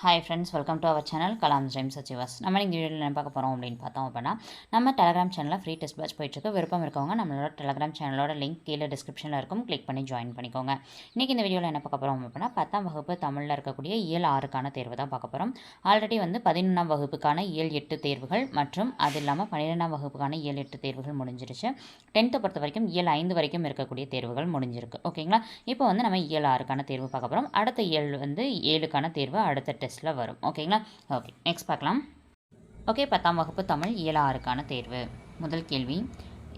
Hi friends welcome to our channel Kalam ஜெயம் சச்சிவாஸ் நம்ம இந்த வீடியோவில் என்ன பார்க்க போகிறோம் அப்படின்னு பார்த்தோம் அப்படின்னா நம்ம டெலகிராம் சேனலில் ஃப்ரீ டெஸ்ட் பேட்ச் போயிட்டுருக்கு. விருப்பம் இருக்கவங்க நம்மளோட டெலகிராம் சேனலோட லிங்க் கீழே டிஸ்கிரிப்ஷனில் இருக்கும். கிளிக் பண்ணி ஜாயின் பண்ணிக்கோங்க. இன்றைக்கி இந்த வீடியோவில் என்ன பார்க்க போகிறோம் அப்படின்னா பத்தாம் வகுப்பு தமிழில் இருக்கக்கூடிய இயல் ஆறுக்கான தேர்வு தான் பார்க்க போகிறோம் ஆல்ரெடி வந்து பதினொன்றாம் வகுப்புக்கான இயல் எட்டு தேர்வுகள் மற்றும் அது இல்லாமல் பன்னிரெண்டாம் வகுப்புக்கான இயல் எட்டு தேர்வுகள் முடிஞ்சிருச்சு. டென்த்தை பொறுத்த வரைக்கும் இயல் ஐந்து வரைக்கும் இருக்கக்கூடிய தேர்வுகள் முடிஞ்சிருக்கு. ஓகேங்களா இப்போ வந்து நம்ம இயல் ஆறுக்கான தேர்வு பார்க்க போகிறோம் அடுத்த இயல் வந்து ஏழுக்கான தேர்வு அடுத்த டெஸ்ட்டில் வரும். ஓகேங்களா ஓகே நெக்ஸ்ட் பார்க்கலாம். ஓகே பத்தாம் வகுப்பு தமிழ் இயலாறுக்கான தேர்வு. முதல் கேள்வி.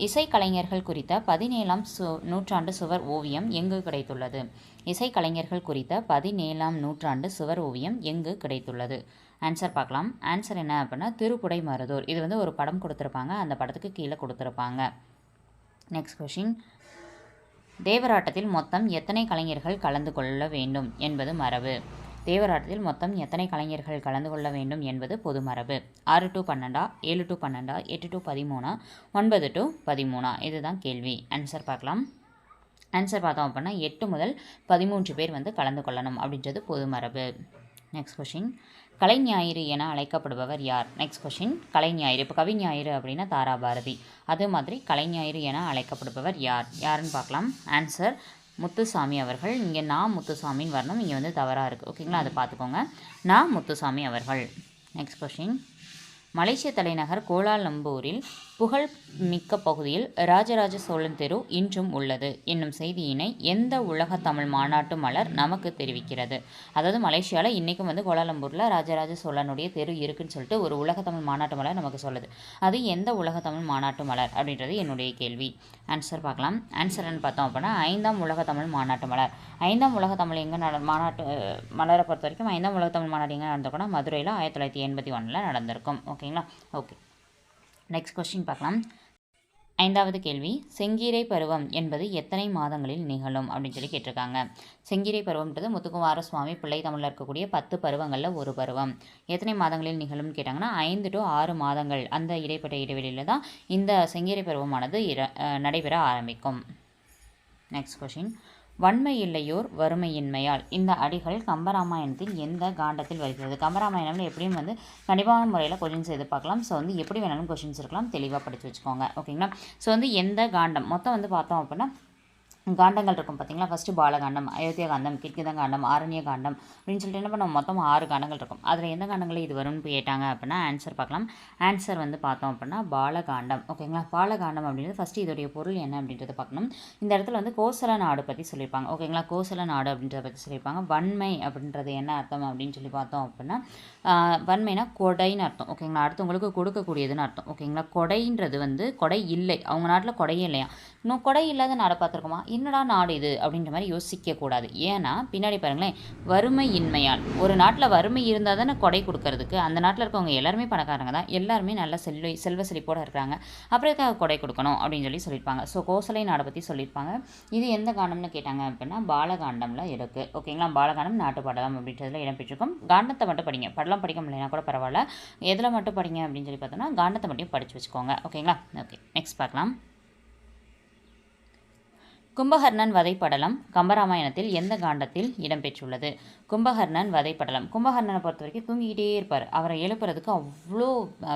இசைக்கலைஞர்கள் குறித்த பதினேழாம் சு நூற்றாண்டு சுவர் ஓவியம் எங்கு கிடைத்துள்ளது? இசைக்கலைஞர்கள் குறித்த பதினேழாம் நூற்றாண்டு சுவர் ஓவியம் எங்கு கிடைத்துள்ளது? ஆன்சர் பார்க்கலாம். ஆன்சர் என்ன அப்படின்னா திருப்புடை மருதூர். இது வந்து ஒரு படம் கொடுத்துருப்பாங்க. அந்த படத்துக்கு கீழே கொடுத்துருப்பாங்க. நெக்ஸ்ட் கொஷின் தேவராட்டத்தில் மொத்தம் எத்தனை கலைஞர்கள் கலந்து கொள்ள வேண்டும் என்பது மரபு? தேவராட்டத்தில் மொத்தம் எத்தனை கலைஞர்கள் கலந்து கொள்ள வேண்டும் என்பது பொது மரபு. ஆறு டு பன்னெண்டா? ஏழு டு பன்னெண்டா? எட்டு டு பதிமூணா? ஒன்பது டு பதிமூணா? இதுதான் கேள்வி. ஆன்சர் பார்க்கலாம். ஆன்சர் பார்த்தோம் அப்படின்னா எட்டு முதல் பதிமூன்று பேர் வந்து கலந்து கொள்ளணும் அப்படின்றது பொது மரபு. நெக்ஸ்ட் கொஷின் கலைஞாயிறு என அழைக்கப்படுபவர் யார்? நெக்ஸ்ட் கொஷின் கலைஞாயிறு இப்போ கவிஞாயிறு அப்படின்னா தாரா பாரதி. அதே மாதிரி கலைஞாயிறு என அழைக்கப்படுபவர் யார்? யாருன்னு பார்க்கலாம். ஆன்சர் முத்துசாமி அவர்கள். இங்கே நான் முத்துசாமின்னு வரணும். இங்கே வந்து தவறாக இருக்குது ஓகேங்களா? அதை பார்த்துக்கோங்க. நான் முத்துசாமி அவர்கள். நெக்ஸ்ட் கொஷின் மலேசிய தலைநகர் கோலாலம்பூரில் புகழ் மிக்க பகுதியில் ராஜராஜ சோழன் தெரு இன்றும் உள்ளது. என்னும் செய்தியினை எந்த உலக தமிழ் மாநாட்டு மலர் நமக்கு தெரிவிக்கிறது? அதாவது மலேசியாவில் இன்றைக்கும் வந்து கோலாலம்பூரில் ராஜராஜ சோழனுடைய தெரு இருக்குன்னு சொல்லிட்டு ஒரு உலக தமிழ் மாநாட்டு மலர் நமக்கு சொல்லுது. அது எந்த உலக தமிழ் மாநாட்டு மலர் அப்படின்றது என்னுடைய கேள்வி. ஆன்சர் பார்க்கலாம். ஆன்சர்னு பார்த்தோம் அப்படின்னா ஐந்தாம் உலக தமிழ் மாநாட்டு மலர். ஐந்தாம் உலக தமிழ் எங்கே நட மாநாட்டு மலரை பொறுத்த வரைக்கும் ஐந்தாம் உலக தமிழ் மாநாடு எங்கே நடந்திருக்கும்னா மதுரையில் ஆயிரத்தி தொள்ளாயிரத்தி எண்பத்தி ஒன்றில் நடந்திருக்கும். ஓகேங்களா ஓகே நெக்ஸ்ட் கொஸ்டின் பார்க்கலாம். ஐந்தாவது கேள்வி செங்கீரை பருவம் என்பது எத்தனை மாதங்களில் நிகழும்? அப்படின்னு சொல்லி கேட்டிருக்காங்க. செங்கீரை பருவம்ன்றது முத்துக்குமார சுவாமி பிள்ளை தமிழில் இருக்கக்கூடிய பத்து பருவங்களில் ஒரு பருவம். எத்தனை மாதங்களில் நிகழும்னு கேட்டாங்கன்னா ஐந்து டு ஆறு மாதங்கள் அந்த இடைப்பட்ட இடைவெளியில் தான் இந்த செங்கீரை பருவமானது நடைபெற ஆரம்பிக்கும். நெக்ஸ்ட் கொஷின் வன்மை இல்லையோர் வறுமையின்மையால். இந்த அடிகள் கம்பராமாயணத்தில் எந்த காண்டத்தில் வருகிறது? கம்பராமாயணம்னு எப்படியும் வந்து கண்டிப்பான முறையில் கொஷின்ஸ் பார்க்கலாம். ஸோ வந்து எப்படி வேணாலும் கொஷின்ஸ் இருக்கலாம். தெளிவாக படித்து வச்சுக்கோங்க. ஓகேங்களா ஸோ வந்து எந்த காண்டம்? மொத்தம் வந்து பார்த்தோம் அப்படின்னா காண்டங்கள் இருக்கும் பார்த்தீங்களா? ஃபஸ்ட்டு பாலகாண்டம் அயோத்தியா காண்டம் கிட்கித காண்டம் ஆரண்ய காண்டம் அப்படின்னு சொல்லிட்டு என்ன பண்ணுவோம்? மொத்தம் ஆறு காண்டங்கள் இருக்கும் அதில் எந்த காண்டங்களில் இது வரும்னு கேட்டாங்க அப்படின்னா ஆன்சர் பார்க்கலாம். ஆன்சர் வந்து பார்த்தோம் அப்படின்னா பாலகாண்டம். ஓகேங்களா? பாலகாண்டம் அப்படின்றது ஃபஸ்ட்டு இதோடைய பொருள் என்ன அப்படின்றத பார்க்கணும். இந்த இடத்துல வந்து கோசல நாடு பற்றி சொல்லியிருப்பாங்க. ஓகேங்களா? கோசல நாடு அப்படின்றத பற்றி சொல்லியிருப்பாங்க. வன்மை அப்படின்றது என்ன அர்த்தம் அப்படின்னு சொல்லி பார்த்தோம் அப்படின்னா வன்மைனா கொடைன்னு அர்த்தம். ஓகேங்களா? அடுத்தவங்களுக்கு கொடுக்கக்கூடியதுன்னு அர்த்தம். ஓகேங்களா? கொடைன்றது வந்து கொடை இல்லை. அவங்க நாட்டில் கொடையே இல்லையா? இன்னும் கொடை இல்லாத நாடை பார்த்துருக்கோமா? என்னடா நாடு இது அப்படின்ற மாதிரி யோசிக்கக்கூடாது ஏன்னா பின்னாடி பாருங்களேன் வறுமை இன்மையால் ஒரு நாட்டில் வறுமை இருந்தால் தானே கொடை கொடுக்கறதுக்கு. அந்த நாட்டில் இருக்கவங்க எல்லாருமே பணக்காரங்க தான். எல்லாருமே நல்ல செல்வ செல்வ செழிப்போடு இருக்கிறாங்க. அப்புறம் எதுக்காக கொடை கொடுக்கணும் அப்படின்னு சொல்லி சொல்லியிருப்பாங்க. ஸோ கோசலை நாடை பற்றி சொல்லியிருப்பாங்க. இது எந்த காண்டம்னு கேட்டாங்க அப்படின்னா பாலகாண்டமில் இருக்குது ஓகேங்களா பாலகாண்டம் நாட்டு பாடலாம் அப்படின்றதுல இடம்பெற்றிருக்கும். காண்டத்தை மட்டும் படிங்க. படலாம் படிக்க முடியலனா கூட பரவாயில்ல. எதில் மட்டும் படிங்க அப்படின்னு சொல்லி பார்த்தோன்னா காண்டத்தை மட்டும் படித்து வச்சுக்கோங்க. ஓகேங்களா ஓகே நெக்ஸ்ட் பார்க்கலாம். கும்பகர்ணன் வதைப்படலம் கம்பராமாயணத்தில் எந்த காண்டத்தில் இடம்பெற்றுள்ளது? கும்பகர்ணன் வதைப்படலம். கும்பகர்ணனை பொறுத்த வரைக்கும் தூங்கிக்கிட்டே இருப்பார். அவரை எழுப்புறதுக்கு அவ்வளோ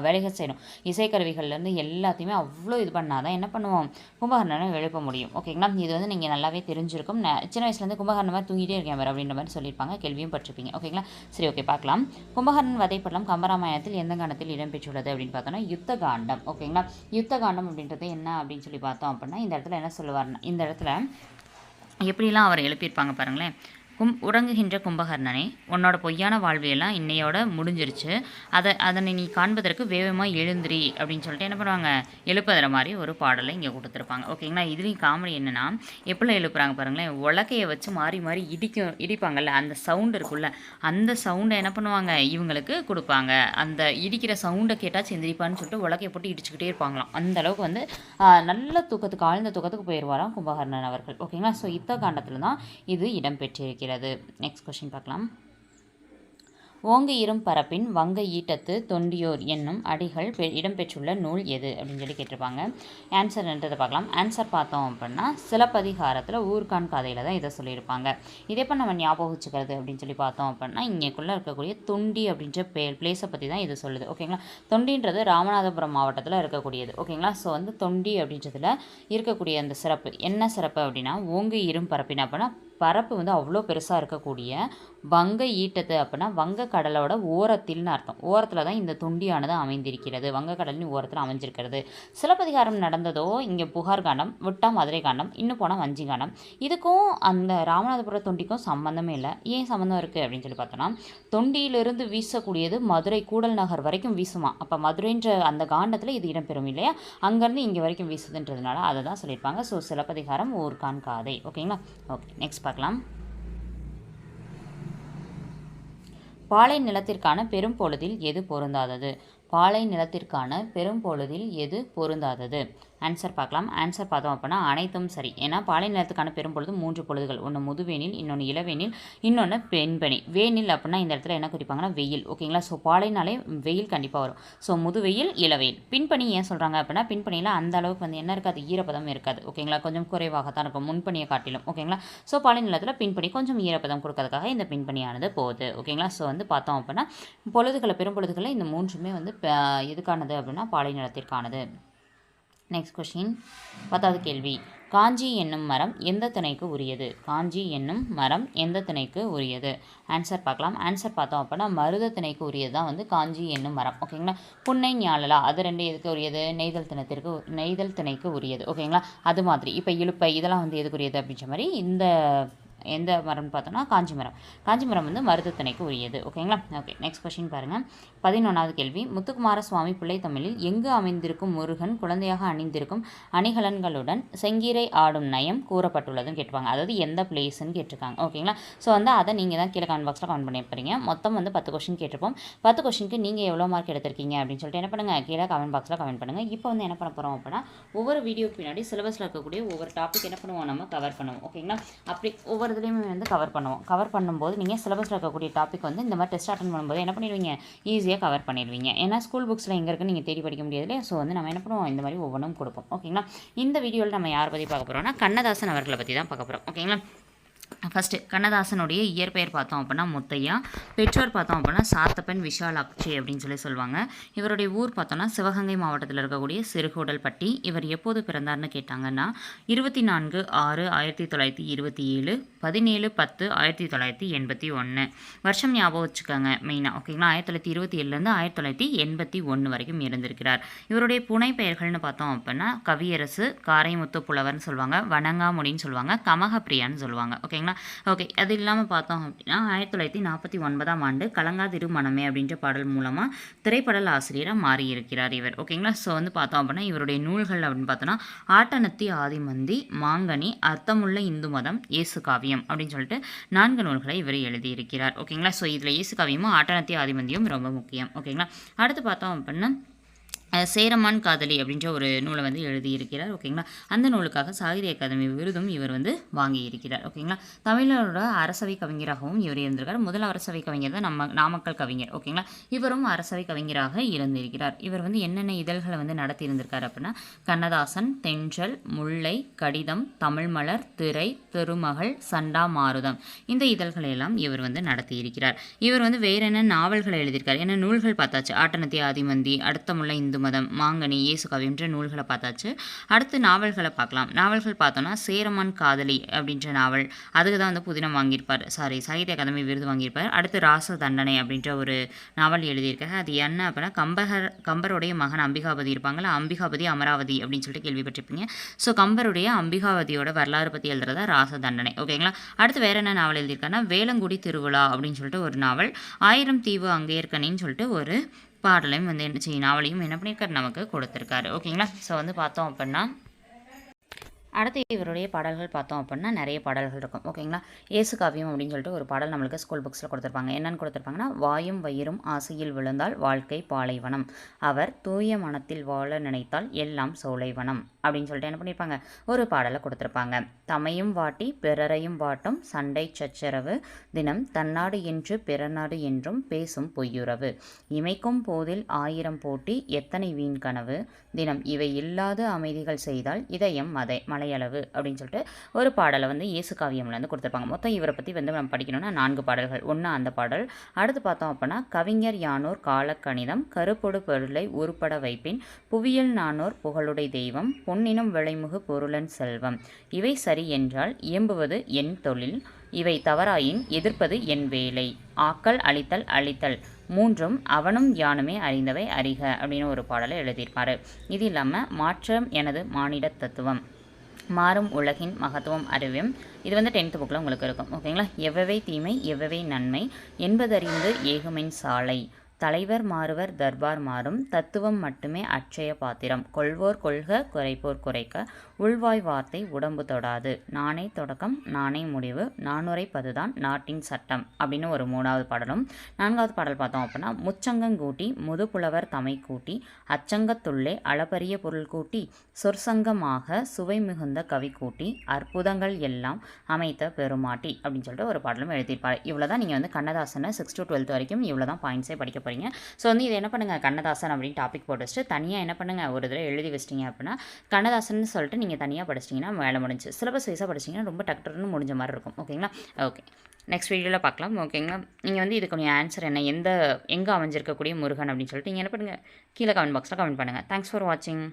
வேலைகள் செய்யணும். இசைக்கருவிகள்லேருந்து எல்லாத்தையுமே அவ்வளோ இது பண்ணால் தான் என்ன பண்ணுவோம்? கும்பகர்ணனை எழுப்ப முடியும். ஓகேங்களா? இது வந்து நீங்கள் நல்லாவே தெரிஞ்சிருக்கும். சின்ன வயசுலேருந்து கும்பகர்ணன் மாதிரி தூங்கிட்டே இருக்கேன் அவர் அப்படின்ற மாதிரி சொல்லியிருப்பாங்க. கேள்வியும் பட்டிருப்பீங்க. ஓகேங்களா? சரி ஓகே பார்க்கலாம். கும்பகர்ணன் வதைப்படலம் கம்பராமாயணத்தில் எந்த காண்டத்தில் இடம்பெற்றுள்ளது அப்படின்னு பார்த்தோன்னா யுத்த காண்டம் ஓகேங்களா? யுத்த காண்டம் அப்படின்றது என்ன அப்படின்னு சொல்லி பார்த்தோம் அப்படின்னா இந்த இடத்துல என்ன சொல்லுவார்னா இந்த இடத்துல எப்படிலாம் அவரை எழுப்பியிருப்பாங்க பாருங்களேன். கும் உறங்குகின்ற கும்பகர்ணனே உன்னோட பொய்யான வாழ்வியெல்லாம் இன்னையோட முடிஞ்சிருச்சு. அதை அதனை நீ காண்பதற்கு வேகமாக எழுந்திரி அப்படின்னு சொல்லிட்டு என்ன பண்ணுவாங்க? எழுப்புதுற மாதிரி ஒரு பாடலை இங்கே கொடுத்துருப்பாங்க. ஓகேங்களா? இதுலேயும் காமெடி என்னென்னா எப்படிலாம் எழுப்புறாங்க பாருங்களேன். உலக்கையை வச்சு மாறி மாறி இடிக்கும் இடிப்பாங்கல்ல அந்த சவுண்டு இருக்குல்ல அந்த சவுண்டை என்ன பண்ணுவாங்க? இவங்களுக்கு கொடுப்பாங்க. அந்த இடிக்கிற சவுண்டை கேட்டால் செந்திரிப்பான்னு சொல்லிட்டு உலக்கையை போட்டு இடிச்சுக்கிட்டே இருப்பாங்களாம். அந்த அளவுக்கு வந்து நல்ல தூக்கத்துக்கு ஆழ்ந்த தூக்கத்துக்கு போயிடுவாராம் கும்பகர்ணன் அவர்கள். ஓகேங்களா? ஸோ யுத்த காண்டத்தில் தான் இது இடம்பெற்றிருக்கு இருக்கிறது. நெக்ஸ்ட் கொஷின் பார்க்கலாம். ஓங்கு இரும் பரப்பின் வங்க ஈட்டத்து தொண்டியோர் என்னும் அடிகள் பெ- இடம்பெற்றுள்ள நூல் எது? அப்படின்னு சொல்லி கேட்டிருப்பாங்க. ஆன்சர்ன்றதை பார்க்கலாம். ஆன்சர் பார்த்தோம் அப்படின்னா சிலப்பதிகாரத்தில் ஊர்கான் கதையில் தான் இதை சொல்லியிருப்பாங்க. இதே இப்போ நம்ம ஞாபகம் வச்சுக்கிறது அப்படின்னு சொல்லி பார்த்தோம் அப்படின்னா இங்கேக்குள்ளே இருக்கக்கூடிய தொண்டி அப்படின்ற பே பிளேஸை பற்றி தான் இது சொல்லுது. ஓகேங்களா தொண்டின்றது ராமநாதபுரம் மாவட்டத்தில் இருக்கக்கூடியது. ஓகேங்களா ஸோ வந்து தொண்டி அப்படின்றதுல இருக்கக்கூடிய அந்த சிறப்பு. என்ன சிறப்பு அப்படின்னா ஓங்கு இரும் பரப்பின் அப்படின்னா பரப்பு வந்து அவ்வளோ பெருசாக இருக்கக்கூடிய வங்க ஈட்டத்து அப்படின்னா வங்க கடலோட ஓரத்தில்னு அர்த்தம். ஓரத்தில் தான் இந்த தொண்டியானது அமைந்திருக்கிறது. வங்க கடலின் ஓரத்தில் அமைஞ்சிருக்கிறது. சிலப்பதிகாரம் நடந்ததோ இங்கே புகார் காண்டம் விட்டா மதுரை காண்டம் இன்னும் போனால் வஞ்சி காண்டம். இதுக்கும் அந்த ராமநாதபுர தொண்டிக்கும் சம்மந்தமே இல்லை. ஏன் சம்மந்தம் இருக்குது அப்படின்னு சொல்லி பார்த்தோன்னா தொண்டியிலிருந்து வீசக்கூடியது மதுரை கூடல் நகர் வரைக்கும் வீசுமா? அப்போ மதுரைன்ற அந்த காண்டத்தில் இது இடம்பெறும் இல்லையா? அங்கேருந்து இங்கே வரைக்கும் வீசுதுன்றதுனால அதை தான் சொல்லியிருப்பாங்க. ஸோ சிலப்பதிகாரம் ஊர்கான் காதை. ஓகேங்களா? ஓகே நெக்ஸ்ட் பார்க்கலாம். பாலை நிலத்திற்கான பெரும் பொழுதில் எது பொருந்தாதது? பாலை நிலத்திற்கான பெரும் பொழுதில் எது பொருந்தாதது? ஆன்சர் பார்க்கலாம். ஆன்சர் பார்த்தோம் அப்படின்னா அனைத்தும் சரி. ஏன்னா பாலை நிலத்துக்கான பெரும்பொழுது மூன்று பொழுதுகள். ஒன்று முதுவேனில் இன்னொன்று இளவேனில் இன்னொன்று பெண்பனி வேனில் அப்படின்னா இந்த இடத்துல என்ன குறிப்பாங்கன்னா வெயில். ஓகேங்களா ஸோ பாலைனாலே வெயில் கண்டிப்பாக வரும். ஸோ முதுவெயில் இளவெயில் பின்பணி ஏன் சொல்கிறாங்க அப்படின்னா பின்பணியில் அந்த அளவுக்கு வந்து என்ன இருக்காது? ஈரப்பதம் இருக்காது. ஓகேங்களா கொஞ்சம் குறைவாகத்தான் இருக்கும். முன்பணியை காட்டிலும். ஓகேங்களா ஸோ பாலை நிலத்தில் பின்பணி கொஞ்சம் ஈரப்பதம் கொடுக்கறதுக்காக இந்த பின்பணியானது போகுது. ஓகேங்களா ஸோ வந்து பார்த்தோம் அப்படின்னா பொழுதுகளை பெரும்பொழுதுகளை இந்த மூன்றுமே வந்து எதுக்கானது அப்படின்னா பாலை நிலத்திற்கானது. நெக்ஸ்ட் கொஷின் பத்தாவது கேள்வி. காஞ்சி என்னும் மரம் எந்த துணைக்கு உரியது? காஞ்சி என்னும் மரம் எந்த துணைக்கு உரியது? ஆன்சர் பார்க்கலாம். ஆன்சர் பார்த்தோம் அப்படின்னா மருத துணைக்கு உரியது தான் வந்து காஞ்சி என்னும் மரம். ஓகேங்களா புன்னை ஞாழலா அது ரெண்டு எதுக்கு உரியது? நெய்தல் தினத்திற்கு நெய்தல் திணைக்கு உரியது. ஓகேங்களா அது மாதிரி. இப்போ இழுப்பை இதெல்லாம் வந்து எதுக்கு உரியது அப்படின்ற மாதிரி இந்த எந்த மரம்னு பார்த்தோம்னா காஞ்சி மரம். காஞ்சி மரம் வந்து மருதத்திணைக்கு உரியது. ஓகேங்களா? ஓகே நெக்ஸ்ட் கொஸ்டின் பாருங்கள் பதினொன்றாவது கேள்வி. முத்துக்குமார சுவாமி பிள்ளை தமிழில் எங்கு அமைந்திருக்கும் முருகன் குழந்தையாக அணிந்திருக்கும் அணிகலன்களுடன் செங்கீரை ஆடும் நயம் கூறப்பட்டுள்ளதுன்னு கேட்டுப்பாங்க அதாவது எந்த பிளேஸ்ன்னு கேட்டிருக்காங்க. ஓகேங்களா? ஸோ வந்து அதை நீங்கள் தான் கீழே கமெண்ட் பாக்ஸில் கமெண்ட் பண்ணியிருப்பீங்க மொத்தம் வந்து பத்து கொஸ்டின் கேட்டிருப்போம். பத்து கொஷினுக்கு நீங்கள் எவ்வளோ மார்க் எடுத்திருக்கீங்க அப்படின்னு சொல்லிட்டு என்ன பண்ணுங்கள் கீழே கமெண்ட் பாக்ஸில் கமெண்ட் பண்ணுங்கள் இப்போ வந்து என்ன பண்ண போகிறோம் அப்படின்னா ஒவ்வொரு வீடியோக்கு பின்னாடி சிலபஸில் இருக்கக்கூடிய ஒவ்வொரு டாபிக் என்ன பண்ணுவோம்? நம்ம கவர் பண்ணுவோம். ஓகேங்களா? அப்படி ஒவ்வொரு இதுலேயுமே வந்து கவர் பண்ணுவோம். கவர் பண்ணும்போது நீங்கள் சிலபஸில் இருக்கக்கூடிய டாபிக் வந்து இந்த மாதிரி டெஸ்ட் அட்டன் பண்ணும்போது என்ன பண்ணிடுவீங்க? ஈஸியாக கவர் பண்ணிடுவீங்க. ஏன்னா ஸ்கூல் புக்ஸில் எங்கே இருக்குன்னு நீங்கள் தேடி படிக்க முடியாது இல்லையா? ஸோ வந்து நம்ம என்ன பண்ணுவோம்? இந்த மாதிரி ஒவ்வொன்றும் கொடுப்போம். ஓகேங்களா இந்த வீடியோவில் நம்ம யாரை பற்றி பார்க்க போகிறோம்னா கண்ணதாசன் அவர்களை பற்றி தான் பார்க்க போகிறோம் ஓகேங்களா ஃபஸ்ட்டு கண்ணதாசனுடைய இயற்பெயர் பார்த்தோம் அப்படின்னா முத்தையா பெற்றோர் பார்த்தோம் அப்படின்னா சாத்தப்பன் விஷாலாட்சி அப்படின்னு சொல்லி சொல்லுவாங்க. இவருடைய ஊர் பார்த்தோம்னா சிவகங்கை மாவட்டத்தில் இருக்கக்கூடிய சிறுகூடல்பட்டி. இவர் எப்போது பிறந்தார்னு கேட்டாங்கன்னா இருபத்தி நான்கு ஆறு ஆயிரத்தி தொள்ளாயிரத்தி இருபத்தி ஏழு பதினேழு பத்து ஆயிரத்தி தொள்ளாயிரத்தி எண்பத்தி ஒன்று வருஷம் ஞாபகம் வச்சுக்கோங்க மெயினாக ஓகேங்களா? ஆயிரத்தி தொள்ளாயிரத்தி இருபத்தி ஏழுலேருந்து ஆயிரத்தி தொள்ளாயிரத்தி எண்பத்தி ஒன்று வரைக்கும் இருந்திருக்கிறார். இவருடைய புனை பெயர்கள்னு பார்த்தோம் அப்படின்னா கவியரசு காரைமுத்து புலவர்னு சொல்லுவாங்க வணங்காமுடின்னு சொல்லுவாங்க கமகப்பிரியான்னு சொல்லுவாங்க ஓகேங்களா? ஓகே அது இல்லாமல் பார்த்தோம் அப்படின்னா ஆயிரத்தி தொள்ளாயிரத்தி நாற்பத்தி ஒன்பதாம் ஆண்டு கலங்கா திருமணமே அப்படின்ற பாடல் மூலமாக திரைப்படல் ஆசிரியராக மாறியிருக்கிறார் இவர். ஓகேங்களா ஸோ வந்து பார்த்தோம் அப்படின்னா இவருடைய நூல்கள் அப்படின்னு பார்த்தோன்னா ஆட்டனத்தி ஆதிமந்தி மாங்கனி அர்த்தமுள்ள இந்து மதம் இயேசு காவியம் அப்படின்னு சொல்லிட்டு நான்கு நூல்களை இவர் எழுதியிருக்கிறார். ஓகேங்களா ஸோ இதில் இயேசு காவியமும் ஆட்டனத்தி ஆதிமந்தியும் ரொம்ப முக்கியம். ஓகேங்களா அடுத்து பார்த்தோம் அப்படின்னா சேரமான் காதலி அப்படின்ற ஒரு நூலை வந்து எழுதியிருக்கிறார் ஓகேங்களா? அந்த நூலுக்காக சாகித்ய அகாதமி விருதும் இவர் வந்து வாங்கியிருக்கிறார் ஓகேங்களா? தமிழரோட அரசவை கவிஞராகவும் இவர் இருந்திருக்கார். முதல் அரசவை கவிஞர் தான் நம்ம நாமக்கல் கவிஞர் ஓகேங்களா? இவரும் அரசவை கவிஞராக இருந்திருக்கிறார். இவர் வந்து என்னென்ன இதழ்களை வந்து நடத்தி இருந்திருக்கார் அப்படின்னா கண்ணதாசன் தென்றல் முல்லை கடிதம் தமிழ்மலர் திரை திருமகள் சண்டா மாருதம். இந்த இதழ்களை எல்லாம் இவர் வந்து நடத்தியிருக்கிறார். இவர் வந்து வேற என்ன நாவல்களை எழுதியிருக்கார்? என்ன நூல்கள் பார்த்தாச்சு? ஆட்டனத்தி ஆதிமந்தி அடுத்தமுள்ள இந்து மதம் மாங்கனி இயேசு நூல்களை பார்த்தாச்சு. அடுத்து நாவல்களை பார்க்கலாம். நாவல்கள் பார்த்தோன்னா சேரமான் காதலி அப்படின்ற நாவல். அதுக்கு தான் வந்து புதினம் வாங்கியிருப்பார். சாரி சாகித்ய அகாதமி விருது வாங்கியிருப்பார். அடுத்து ராச தண்டனை அப்படின்ற ஒரு நாவல் எழுதியிருக்காரு. அது என்ன அப்படின்னா கம்பகர் கம்பருடைய மகன் அம்பிகாபதி இருப்பாங்களா அம்பிகாபதி அமராவதி அப்படின்னு சொல்லிட்டு கேள்விப்பட்டிருப்பீங்க. ஸோ கம்பருடைய அம்பிகாவதியோட வரலாறு பற்றி எழுதுறதா ராச தண்டனை. ஓகேங்களா அடுத்து வேற என்ன நாவல் எழுதியிருக்காருன்னா வேலங்குடி திருவிழா அப்படின்னு சொல்லிட்டு ஒரு நாவல். ஆயிரம் தீவு அங்கேற்கனின்னு சொல்லிட்டு ஒரு பாடலையும் வந்து என்ன செய்யும் நாவலையும் என்ன பண்ணியிருக்காரு நமக்கு கொடுத்துருக்காரு. ஓகேங்களா? ஸோ வந்து பார்த்தோம் அப்படின்னா அடுத்து இவருடைய பாடல்கள் பார்த்தோம் அப்படின்னா நிறைய பாடல்கள் இருக்கும். ஓகேங்களா? ஏசு காவியம் அப்படின்னு சொல்லிட்டு ஒரு பாடல் நம்மளுக்கு ஸ்கூல் புக்ஸில் கொடுத்துருப்பாங்க. என்னென்னு கொடுத்துருப்பாங்கன்னா வாயும் வயிறும் ஆசையில் விழுந்தால் வாழ்க்கை பாலைவனம். அவர் தூய மனத்தில் வாழ நினைத்தால் எல்லாம் சோலைவனம். அப்படின்னு சொல்லிட்டு என்ன பண்ணியிருப்பாங்க ஒரு பாடலை கொடுத்துருப்பாங்க. தமையும் வாட்டி பிறரையும் வாட்டும் சண்டை சச்சரவு தினம் தன்னாடு என்று பிறநாடு என்றும் பேசும் பொய்யுறவு. இமைக்கும் போதில் ஆயிரம் போட்டி எத்தனை வீண் கனவு? தினம் இவை இல்லாத அமைதிகள் செய்தால் இதயம் மதை மலையளவு அப்படின்னு சொல்லிட்டு ஒரு பாடலை வந்து இயேசு காவியம்லேருந்து கொடுத்துருப்பாங்க. மொத்தம் இவரை பற்றி வந்து நம்ம படிக்கணும்னா நான்கு பாடல்கள். ஒன்று அந்த பாடல் அடுத்து பார்த்தோம் அப்படின்னா கவிஞர் யானோர் காலக்கணிதம் கருப்பொடு பொருளை உருப்பட வைப்பின் புவியியல் நானோர் புகழுடை தெய்வம் பொன்னினும் விளைமுகு பொருளன் செல்வம். இவை சரி என்றால் இயம்புவது என் தொழில் இவை தவறாயின் எதிர்ப்பது என் வேலை. ஆக்கல் அழித்தல் அழித்தல். மூன்றும் அவனும் யானுமே அறிந்தவை அறிக அப்படின்னு ஒரு பாடலை எழுதியிருப்பார். இது இல்லாமல் மாற்றம் எனது மானிட தத்துவம். மாறும் உலகின் மகத்துவம் அறிவும். இது வந்து டென்த்து புக்கில் உங்களுக்கு இருக்கும். ஓகேங்களா எவ்வவை தீமை எவ்வவை நன்மை. என்பதறிந்து ஏகுமின் சாலை. தலைவர் மாறுவர் தர்பார் மாறும். தத்துவம் மட்டுமே அட்சய பாத்திரம். கொள்வோர் கொள்க குறைப்போர் குறைக்க. உள்வாய் வார்த்தை உடம்பு தொடாது. நானே தொடக்கம் நானே முடிவு. நானுரைப்பதுதான் நாட்டின் சட்டம். அப்படின்னு ஒரு மூணாவது பாடலும். நான்காவது பாடல் பார்த்தோம் அப்படின்னா முச்சங்கங்கூட்டி முதுபுலவர் தமை கூட்டி அச்சங்கத்துள்ளே அளப்பரிய பொருள் கூட்டி சொற்சங்கமாக சுவை மிகுந்த கவி கூட்டி அற்புதங்கள் எல்லாம் அமைத்த பெருமாட்டி அப்படின்னு சொல்லிட்டு ஒரு பாடலும் எழுதியிருப்பார். இவ்வளோ தான் நீங்கள் வந்து கண்ணதாசனை சிக்ஸ் டு டுவெல்த் வரைக்கும் இவ்வளோ தான் பாயிண்ட்ஸே படிக்க போகிறீங்க போகிறீங்க ஸோ வந்து இது என்ன பண்ணுங்கள் கண்ணதாசன் அப்படின்னு டாபிக் போட்டு வச்சுட்டு தனியாக என்ன பண்ணுங்கள் ஒரு தடவை எழுதி வச்சிட்டிங்க அப்படின்னா கண்ணதாசன் சொல்லிட்டு நீங்கள் தனியாக படிச்சிட்டிங்கன்னா வேலை முடிஞ்சு. சிலபஸ் வைஸாக படிச்சிங்கன்னா ரொம்ப டக்டர்னு முடிஞ்ச மாதிரி இருக்கும். ஓகேங்களா ஓகே நெக்ஸ்ட் வீடியோவில் பார்க்கலாம். ஓகேங்களா நீங்கள் வந்து இதுக்கு ஆன்சர் என்ன? எந்த எங்கே அமைஞ்சிருக்கக்கூடிய முருகன் அப்படின்னு சொல்லிட்டு நீங்கள் என்ன பண்ணுங்கள் கீழே கமெண்ட் பாக்ஸில் கமெண்ட் பண்ணுங்கள் தேங்க்ஸ் ஃபார் வாட்சிங்